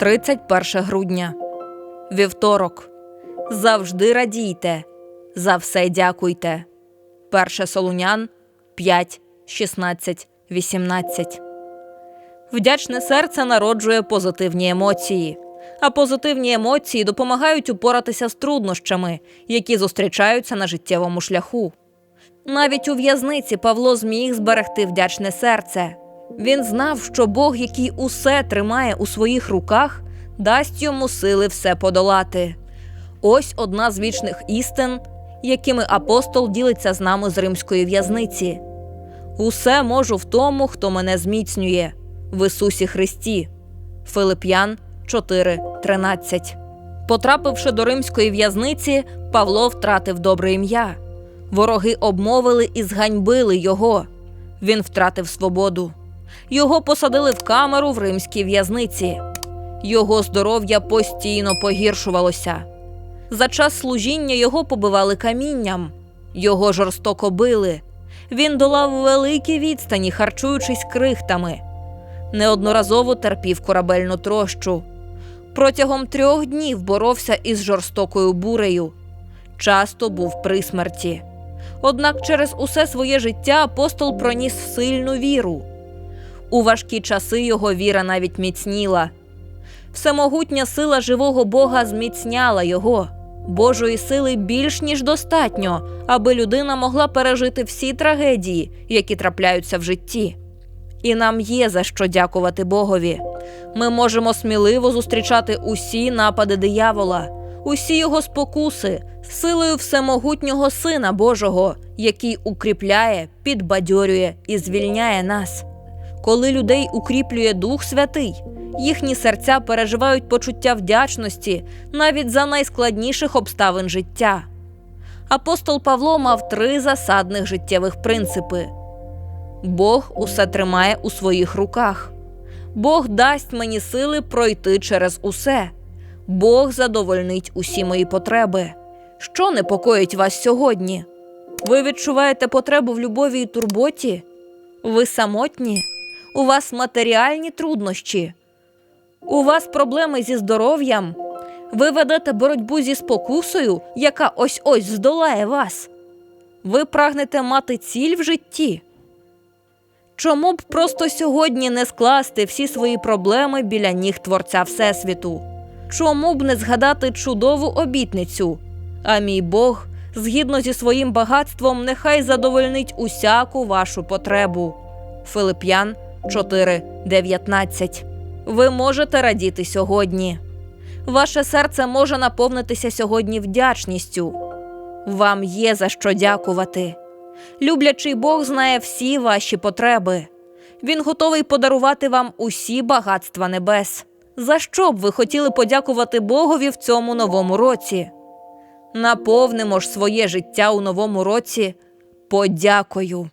31 грудня. Вівторок. Завжди радійте. За все дякуйте. 1 Солунян 5, 16, 18. Вдячне серце народжує позитивні емоції. А позитивні емоції допомагають упоратися з труднощами, які зустрічаються на життєвому шляху. Навіть у в'язниці Павло зміг зберегти вдячне серце. Він знав, що Бог, який усе тримає у своїх руках, дасть йому сили все подолати. Ось одна з вічних істин, якими апостол ділиться з нами з римської в'язниці. Усе можу в тому, хто мене зміцнює в Ісусі Христі. Филип'ян 4.13 Потрапивши до римської в'язниці, Павло втратив добре ім'я. Вороги обмовили і зганьбили його. Він втратив свободу. Його посадили в камеру в римській в'язниці. Його здоров'я постійно погіршувалося. За час служіння його побивали камінням, його жорстоко били. Він долав великі відстані, харчуючись крихтами. Неодноразово терпів корабельну трощу. Протягом трьох днів боровся із жорстокою бурею. Часто був при смерті. Однак через усе своє життя апостол проніс сильну віру. У важкі часи його віра навіть міцніла. Всемогутня сила живого Бога зміцняла його. Божої сили більш ніж достатньо, аби людина могла пережити всі трагедії, які трапляються в житті. І нам є за що дякувати Богові. Ми можемо сміливо зустрічати усі напади диявола, усі його спокуси, силою всемогутнього Сина Божого, який укріпляє, підбадьорює і звільняє нас. Коли людей укріплює Дух Святий, їхні серця переживають почуття вдячності навіть за найскладніших обставин життя. Апостол Павло мав три засадних життєвих принципи: Бог усе тримає у своїх руках. Бог дасть мені сили пройти через усе. Бог задовольнить усі мої потреби. Що непокоїть вас сьогодні? Ви відчуваєте потребу в любові і турботі? Ви самотні? У вас матеріальні труднощі? У вас проблеми зі здоров'ям? Ви ведете боротьбу зі спокусою, яка ось ось здолає вас? Ви прагнете мати ціль в житті? Чому б просто сьогодні не скласти всі свої проблеми біля ніг Творця Всесвіту? Чому б не згадати чудову обітницю? А мій Бог, згідно зі своїм багатством, нехай задовольнить усяку вашу потребу. Филип'ян 4.19 Ви можете радіти сьогодні. Ваше серце може наповнитися сьогодні вдячністю. Вам є за що дякувати. Люблячий Бог знає всі ваші потреби. Він готовий подарувати вам усі багатства небес. За що б ви хотіли подякувати Богові в цьому новому році? Наповнимо ж своє життя у новому році подякою.